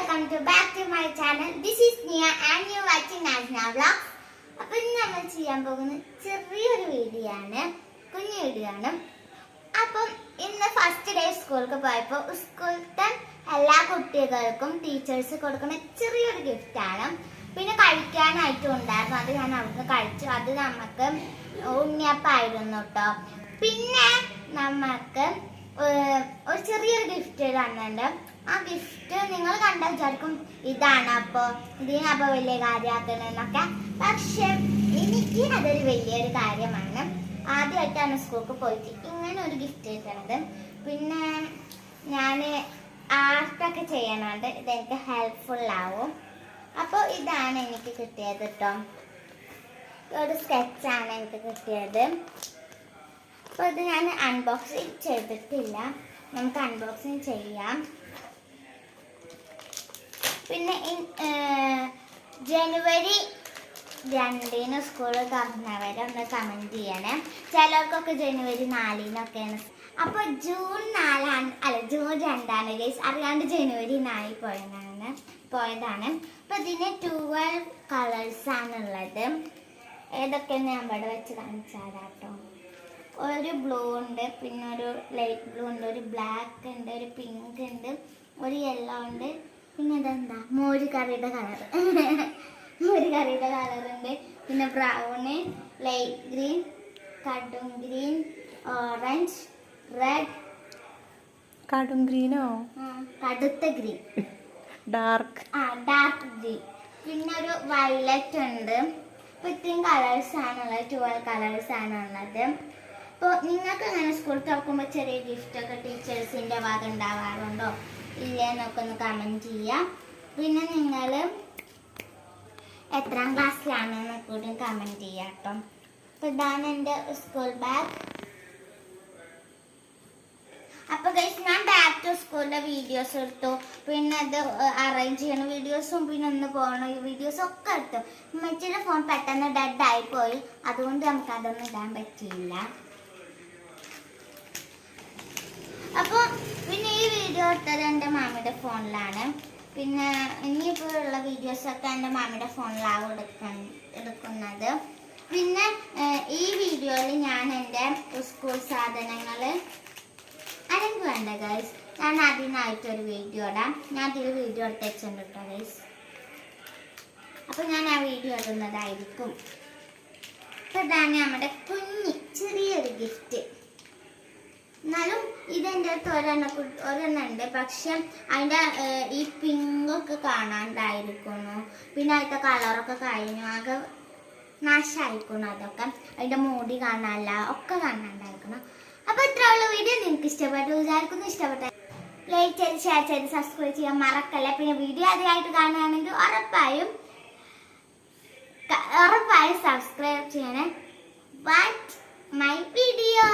Welcome to back to my channel this is Niya and you watching Nasna vlog അപ്പൊ ഇന്ന് നമ്മൾ ചെയ്യാൻ പോകുന്ന ചെറിയൊരു വീഡിയോ ആണ്. കുഞ്ഞു വീഡിയോ ആണ്. അപ്പം ഇന്ന് ഫസ്റ്റ് ഡേ സ്കൂൾക്ക് പോയപ്പോൾ സ്കൂളത്തെ എല്ലാ കുട്ടികൾക്കും ടീച്ചേഴ്സ് കൊടുക്കുന്ന ചെറിയൊരു ഗിഫ്റ്റ് ആണ്. പിന്നെ കഴിക്കാനായിട്ടും ഉണ്ടായിരുന്നു. അത് ഞാൻ അവിടുന്ന് കഴിച്ചു. അത് നമുക്ക് ഉണ്ണിയപ്പായിരുന്നു കേട്ടോ പിന്നെ നമുക്ക് ഒരു ചെറിയൊരു ഗിഫ്റ്റ് തന്നിട്ടുണ്ട്. ആ ഗിഫ്റ്റ് നിങ്ങൾ കണ്ട വിചാരിക്കും. ഇതാണ് അപ്പോ ഇതിനപ്പോ വലിയ കാര്യമാക്കണെന്നൊക്കെ. പക്ഷെ എനിക്ക് അതൊരു വലിയൊരു കാര്യമാണ്. ആദ്യമായിട്ടാണ് സ്കൂൾക്ക് പോയിട്ട് ഇങ്ങനെ ഒരു ഗിഫ്റ്റ് കിട്ടണത്. പിന്നെ ഞാൻ ആർട്ടൊക്കെ ചെയ്യണോണ്ട് ഇതെനിക്ക് ഹെൽപ്ഫുൾ ആവും. അപ്പോൾ ഇതാണ് എനിക്ക് കിട്ടിയത് കേട്ടോ ഒരു സ്കെച്ചാണ് എനിക്ക് കിട്ടിയത്. അപ്പോൾ ഇത് ഞാൻ അൺബോക്സിങ് ചെയ്തിട്ടില്ല. നമുക്ക് അൺബോക്സിങ് ചെയ്യാം. പിന്നെ ജനുവരി രണ്ടിന് സ്കൂൾ തുറന്നവരെ ഒന്ന് കമന്റ് ചെയ്യണേ. ചിലർക്കൊക്കെ ജനുവരി നാലിനൊക്കെയാണ് അപ്പോൾ ജൂൺ നാലാണ് അല്ല ജൂൺ രണ്ടാണ് ഗൈസ് അറിയാണ്ട് ജനുവരി നാലിൽ പോയതാണ് പോയതാണ്. അപ്പോൾ ഇതിന് ട്വൽവ് കളേഴ്സാണ് ഉള്ളത് ഏതൊക്കെയാണ് ഞാൻ ഇവിടെ വെച്ച് കാണിച്ചാൽ കേട്ടോ ഒരു ബ്ലൂ ഉണ്ട് പിന്നെ ഒരു ലൈറ്റ് ബ്ലൂ ഉണ്ട് ഒരു ബ്ലാക്ക് ഉണ്ട് ഒരു പിങ്ക് ഉണ്ട് ഒരു യെല്ലോ ഉണ്ട് പിന്നെ ഇതെന്താ മോര് കറിയുടെ കളർ മോര് കറിയുടെ കളറുണ്ട്. പിന്നെ ബ്രൗണ് ലൈറ്റ് ഗ്രീൻ കടും ഗ്രീൻ ഓറഞ്ച് റെഡ്. കടും ഗ്രീനോ? കടുത്ത ഗ്രീൻ. ഡാർക്ക്. ആ ഡാർക്ക് ഗ്രീൻ. പിന്നെ ഒരു വയലറ്റ് ഉണ്ട്. ഇപ്പൊ ഇത്രയും കളേഴ്സ് ആണുള്ളത് ട്വൽവ് കളേഴ്സ് ആണുള്ളത് അപ്പോൾ നിങ്ങൾക്ക് അങ്ങനെ സ്കൂൾ തുറക്കുമ്പോൾ ചെറിയ ഗിഫ്റ്റ് ഒക്കെ ടീച്ചേഴ്സിന്റെ ഭാഗം ഉണ്ടാവാറുണ്ടോ? ഇല്ലേ എന്നൊക്കെ ഒന്ന് കമന്റ് ചെയ്യാം. പിന്നെ നിങ്ങൾ എത്രാം ക്ലാസ്സിലാണെന്ന് കൂടി കമന്റ് ചെയ്യാം കേട്ടോ. അപ്പോൾ ഇതാണ് എന്റെ സ്കൂൾ ബാഗ് അപ്പോൾ ഗൈസ് ഞാൻ ബാക്ക് ടു സ്കൂളിലെ വീഡിയോസ് എടുത്തു. പിന്നെ അത് അറേഞ്ച് ചെയ്യണ വീഡിയോസും പിന്നെ ഒന്ന് പോകണ വീഡിയോസും ഒക്കെ എടുത്തു. മച്ചിയുടെ ഫോൺ പെട്ടെന്ന് ഡെഡ് ആയി പോയി. അതുകൊണ്ട് നമുക്ക് അതൊന്നും ഇടാൻ പറ്റിയില്ല. അപ്പൊ പിന്നെ ഈ വീഡിയോ എടുത്തത് എന്റെ മാമിയുടെ ഫോണിലാണ്. പിന്നെ ഇനിയിപ്പോൾ ഉള്ള വീഡിയോസ് ഒക്കെ എന്റെ മാമിയുടെ ഫോണിലാവും എടുക്ക എടുക്കുന്നത്. പിന്നെ ഈ വീഡിയോയിൽ ഞാൻ എന്റെ സ്കൂൾ സാധനങ്ങൾ അല്ലെങ്കിൽ വേണ്ട ഗൈസ് ഞാൻ അതിനായിട്ടൊരു വീഡിയോ ഇടാം. ഞാൻ അതിൽ വീഡിയോ എടുത്ത് വെച്ചിട്ടുണ്ട് ഗൈസ് അപ്പോൾ ഞാൻ ആ വീഡിയോ ഇടുന്നതായിരിക്കും. ഇപ്പം ഇതാണ് നമ്മുടെ കുഞ്ഞി ചെറിയൊരു ഗിഫ്റ്റ് ഇതെന്റെ അടുത്ത് ഒരെണ്ണ ഒരെണ്ണം ഉണ്ട്. പക്ഷെ അതിന്റെ ഈ പിങ്കൊക്കെ കാണാണ്ടായിരിക്കുന്നു. പിന്നെ അതിന്റെ കളറൊക്കെ കഴിഞ്ഞു. ആകെ നാശമായിരിക്കുന്നു അതൊക്കെ. അതിന്റെ മൂടി കാണാനല്ല ഒക്കെ കാണാണ്ടായിരിക്കണം അപ്പോൾ ഇത്ര ഉള്ള വീഡിയോ. നിങ്ങൾക്ക് ഇഷ്ടപ്പെട്ടു വിചാരിക്കുന്നു. ഇഷ്ടപ്പെട്ട ലൈക്ക് ചെയ്ത് ഷെയർ ചെയ്ത് സബ്സ്ക്രൈബ് ചെയ്യാൻ മറക്കല്ല. പിന്നെ വീഡിയോ അധികമായിട്ട് കാണുകയാണെങ്കിൽ ഉറപ്പായും ഉറപ്പായും സബ്സ്ക്രൈബ് ചെയ്യണേ. Watch my video